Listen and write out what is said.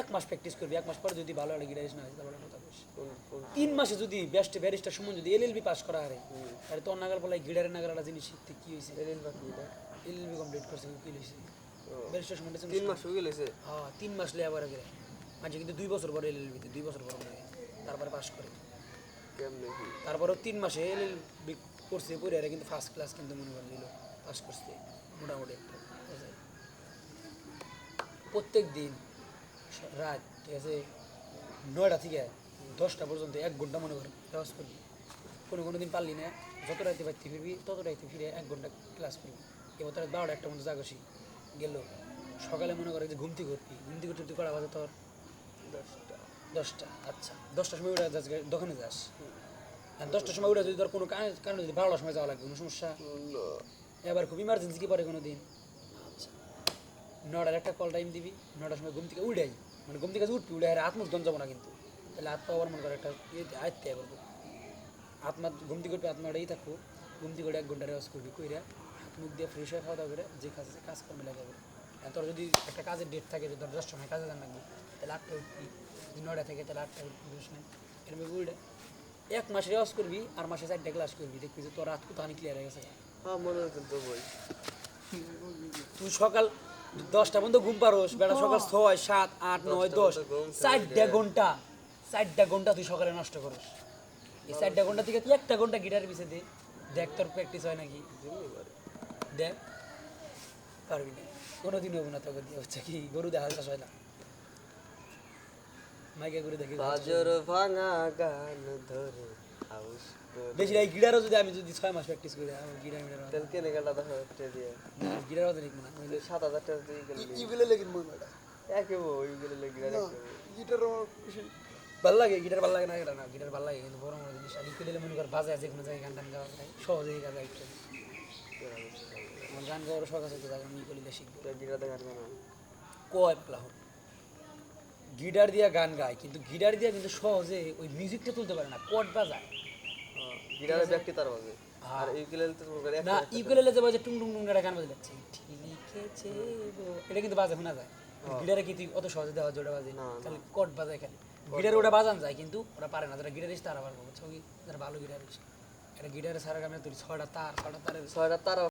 এক মাস প্র্যাকটিস করবি এক মাস পরে যদি ভালো একটা গিটারিস্ট না হয় তাহলে কথা বলিস। তিন মাসে যদি বেস্ট ব্যারিস্টার সময় যদি এলএলবি পাস করা হারে তাহলে তোর নাগাল বলে গিটারের নাগাল একটা জিনিস শিখতে কি হয়েছে? এলএলবি কমপ্লিট করছে কি হয়েছে ব্যারিস্টার সময় তিন মাস হয়ে গেছে হ্যাঁ তিন মাস লেবার আগে মাঝে কিন্তু দুই বছর পরে এলএলবিতে দুই বছর পরে তারপরে পাস করে। তারপরেও তিন মাসে এলএলবি করছে পরে আর কিন্তু ফার্স্ট ক্লাস কিন্তু মনে করে দিল পাস করছে মোটামুটি একটা। প্রত্যেক দিন রাত ঠিক আছে? নয়টা থেকে দশটা পর্যন্ত এক ঘণ্টা মনে করেন ক্লাস করবি। কোনো কোনো দিন পারলি না যত রাইতে বাড়তে ফিরবি তত রাইতে ফিরে এক ঘণ্টা ক্লাস করবি। এবার তোর বারোটা একটা মতো জাগসি গেল। সকালে মনে করে যে ঘুমতি করবি ঘুমতি করতে করতে করা বাজে তোর? দশটা। দশটা আচ্ছা। দশটার সময় উঠে যাস দোকানে যাস? আর দশটার সময় উঠে যদি তোর কোনো কারণে যদি বারোটার সময় যাওয়া লাগে কোনো সমস্যা? এবার খুব ইমার্জেন্সি কি পরে কোনো দিন? নটার একটা কল টাইম দিবি নটার সময় ঘুম থেকে উঠাই মানে ঘুম থেকে উঠবি উঠে আর আত্মুখ দন যাব না কিন্তু। তাহলে আত্মা আবার মনে করে একটা ইয়েতে আয়ত্তে আবার আত্মা ঘুম থেকে উঠবে আত্মাটাই থাকব। ঘুম থেকে উঠে এক ঘণ্টা রেওয়াজ করবি কইরা হাত মুখ দিয়ে ফ্রেশ হয়ে খাওয়া দাওয়া করে যে কাজ আছে কাজ কর্মে লাগে আর তোর যদি একটা কাজের ডেট থাকে যে তোর দশটার সময় কাজে যান লাগবে তাহলে আটটা উঠবি। যদি নয়টা থেকে তাহলে আটটা উঠবি বুঝিস না এরকম উঠে। এক মাসে রেওয়াজ করবি আর মাসে চারটা ক্লাস করবি। দেখবি যে তোর রাত কোথাও ক্লিয়ার হয়ে গেছে। হ্যাঁ মনে তো তুই সকাল দশটা পর্যন্ত ঘুম পারোস বেটা সকাল ছয় সাত আট নয় দশ। চারটা ঘণ্টা চারটা ঘণ্টা তুই সকালে নষ্ট করিস। এই চারটা ঘণ্টা থেকে তুই একটা ঘণ্টা গিটার পিছিয়ে দে। দেখ তোর প্র্যাকটিস হয় নাকি? দেখ। পারবি না। কোনোদিন হব না তোকে দিয়ে হচ্ছে কি গরু দেখা চাষ হয় না। মাইকে করে দেখি। বাজর ভাঙা গান ধরে। বেশি এই গিটারও যদি আমি যদি ছয় মাস প্র্যাকটিস করি আমার গিটার মিটার তেল কেনে গেল দিয়ে গিটার হতে লিখব না ওই সাত হাজার টাকা দিয়ে গেল ইগুলো লেগিন একে বই ওইগুলো লেগে গিটার আমার খুশি ভালো লাগে গিটার ভালো লাগে না এটা না গিটার ভালো লাগে কিন্তু বড় বড় জিনিস আর ইকুয়েলে মনে কর বাজে আছে কোনো জায়গায় গান টান গাওয়া যায় সহজেই গাওয়া যায় একটু আমার গান গাওয়ার শখ আছে তো তাই আমি ইকুয়েলে শিখব। তো গিটারতে গান গানা কয় প্লাহর গিটার দিয়া গান গায় কিন্তু গিটার দিয়া কিন্তু সহজে ওই মিউজিকটা তুলতে পারে না কট বাজায়। ব্যক্তি তার বাজে। আর ইউকেলেল তো করে না যে বাজে টুং টুং টুং করে গান বাজে যাচ্ছে ঠিকেছে এটা কিন্তু বাজে শোনা যায়। গিটারে কি তুই অত সহজে দেওয়া জোড়া বাজে? না, তাহলে কট বাজায় খালি। গিটারে ওটা বাজান যায় কিন্তু ওরা পারে না। যারা গিটারিস্ট তারা পারব বুঝছ কি? যারা ভালো গিটারিস্ট এটা গিটারে সারা গামে তুই ছয়টা তার ছয়টা তারের ছয়টা তারা